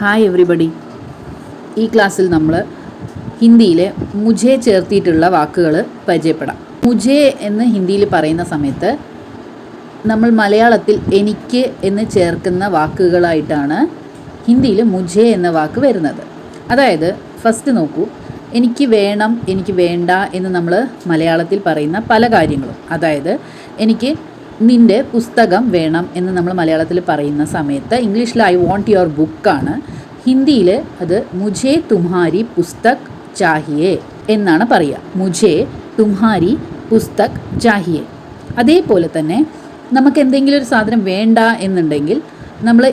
Hi everybody ഈ ക്ലാസ്സിൽ നമ്മൾ ഹിന്ദിയിലെ മുജെ ചേർത്തിയിട്ടുള്ള വാക്കുകൾ പരിചയപ്പെടാം. മുജെ എന്ന് ഹിന്ദിയിൽ പറയുന്ന സമയത്ത് നമ്മൾ മലയാളത്തിൽ എനിക്ക് എന്ന് ചേർക്കുന്ന വാക്കുകളായിട്ടാണ് ഹിന്ദിയിൽ മുജെ എന്ന വാക്ക് വരുന്നത്. അതായത് ഫസ്റ്റ് നോക്കൂ. എനിക്ക് വേണം എനിക്ക് വേണ്ട എന്ന് നമ്മൾ മലയാളത്തിൽ പറയുന്ന പല കാര്യങ്ങളും. അതായത് എനിക്ക് നിന്റെ പുസ്തകം വേണം എന്ന് നമ്മൾ മലയാളത്തിൽ പറയുന്ന സമയത്ത് ഇംഗ്ലീഷിൽ ഐ വോണ്ട് യുവർ ബുക്കാണ്. ഹിന്ദിയിൽ അത് മുജേ തുമ്ഹാരി പുസ്തക് ചാഹിയേ എന്നാണ് പറയുക. മുജേ തുമ്ഹാരി പുസ്തക് ചാഹിയേ. അതേപോലെ തന്നെ നമുക്ക് എന്തെങ്കിലും ഒരു സാധനം വേണ്ട എന്നുണ്ടെങ്കിൽ നമ്മൾ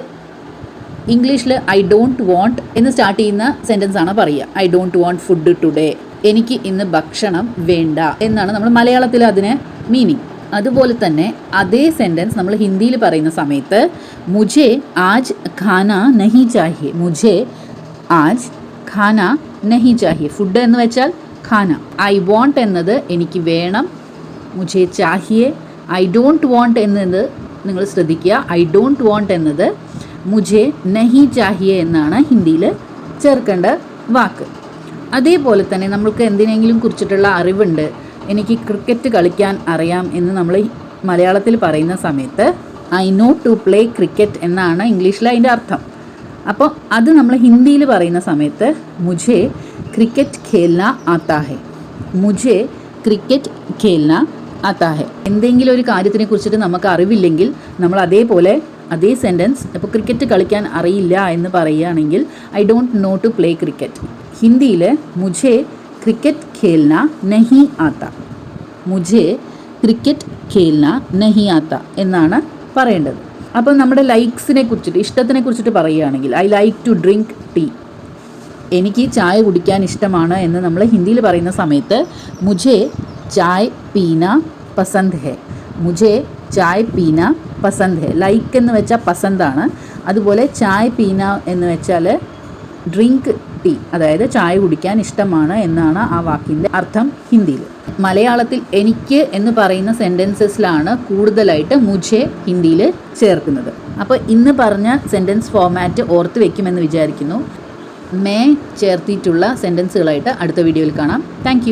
ഇംഗ്ലീഷിൽ ഐ ഡോണ്ട് വോണ്ട് എന്ന് സ്റ്റാർട്ട് ചെയ്യുന്ന സെന്റൻസ് ആണ് പറയുക. I don't want food today. എനിക്ക് ഇന്ന് ഭക്ഷണം വേണ്ട എന്നാണ് നമ്മൾ മലയാളത്തിൽ അതിന് മീനിങ്. അതുപോലെ തന്നെ അതേ സെന്റൻസ് നമ്മൾ ഹിന്ദിയിൽ പറയുന്ന സമയത്ത് മുജെ ആജ് ഖാന നഹി ചാഹിയെ മുജെ ആജ് ഖാന നഹി ചാഹിയെ. ഫുഡ് എന്ന് വെച്ചാൽ ഖാന. ഐ വോണ്ട് എന്നത് എനിക്ക് വേണം മുജെ ചാഹിയെ. ഐ ഡോണ്ട് വോണ്ട് എന്നത് നിങ്ങൾ ശ്രദ്ധിക്കുക. ഐ ഡോണ്ട് വോണ്ട് എന്നത് മുജെ നഹി ചാഹിയെ എന്നാണ് ഹിന്ദിയിൽ ചേർക്കേണ്ട വാക്ക്. അതേപോലെ തന്നെ നമ്മൾക്ക് എന്തിനെങ്കിലും കുറിച്ചിട്ടുള്ള അറിവുണ്ട്. എനിക്ക് ക്രിക്കറ്റ് കളിക്കാൻ അറിയാം എന്ന് നമ്മൾ മലയാളത്തിൽ പറയുന്ന സമയത്ത് I know to play cricket എന്നാണ് ഇംഗ്ലീഷിൽ അതിന്റെ അർത്ഥം. അപ്പോൾ അത് നമ്മൾ ഹിന്ദിയിൽ പറയുന്ന സമയത്ത് മുജേ ക്രിക്കറ്റ് ഖേൽന ആത്താ ഹെ. മുझे ക്രിക്കറ്റ് ഖേൽന ആത്താ ഹെ. എന്തെങ്കിലും ഒരു കാര്യത്തിനെ കുറിച്ചിട്ട് നമുക്ക് അറിവില്ലെങ്കിൽ നമ്മൾ അതേപോലെ അതേ സെന്റൻസ് ഇപ്പോൾ ക്രിക്കറ്റ് കളിക്കാൻ അറിയില്ല എന്ന് പറയുകയാണെങ്കിൽ I don't know to play cricket ഹിന്ദിയിൽ മുജേ ക്രിക്കറ്റ് खेलना नहीं आता। मुझे ക്രിക്കറ്റ് खेलना നഹി ആത്ത എന്നാണ് പറയേണ്ടത്. അപ്പോൾ നമ്മുടെ ലൈക്സിനെ കുറിച്ചിട്ട് ഇഷ്ടത്തിനെ കുറിച്ചിട്ട് പറയുകയാണെങ്കിൽ I like to drink tea എനിക്ക് ചായ കുടിക്കാൻ ഇഷ്ടമാണ് എന്ന് നമ്മൾ ഹിന്ദിയിൽ പറയുന്ന സമയത്ത് മുജെ ചായ് പീന പസന്ത് ഹെ. മുജെ ചായ് പീന പസന്ത് ഹെ. ലൈക്ക് എന്ന് വെച്ചാൽ പസന്താണ്. അതുപോലെ ചായ് പീന എന്ന് വെച്ചാൽ ഡ്രിങ്ക് ടീ അതായത് ചായ കുടിക്കാൻ ഇഷ്ടമാണ് എന്നാണ് ആ വാക്കിന്റെ അർത്ഥം ഹിന്ദിയിൽ. മലയാളത്തിൽ എനിക്ക് എന്ന് പറയുന്ന സെന്റൻസസിലാണ് കൂടുതലായിട്ട് മുജെ ഹിന്ദിയിൽ ചേർക്കുന്നത്. അപ്പോൾ ഇന്ന് പറഞ്ഞ സെന്റൻസ് ഫോമാറ്റ് ഓർത്ത് വെക്കുമെന്ന് വിചാരിക്കുന്നു. മേ ചേർത്തിയിട്ടുള്ള സെന്റൻസുകളായിട്ട് അടുത്ത വീഡിയോയിൽ കാണാം. താങ്ക്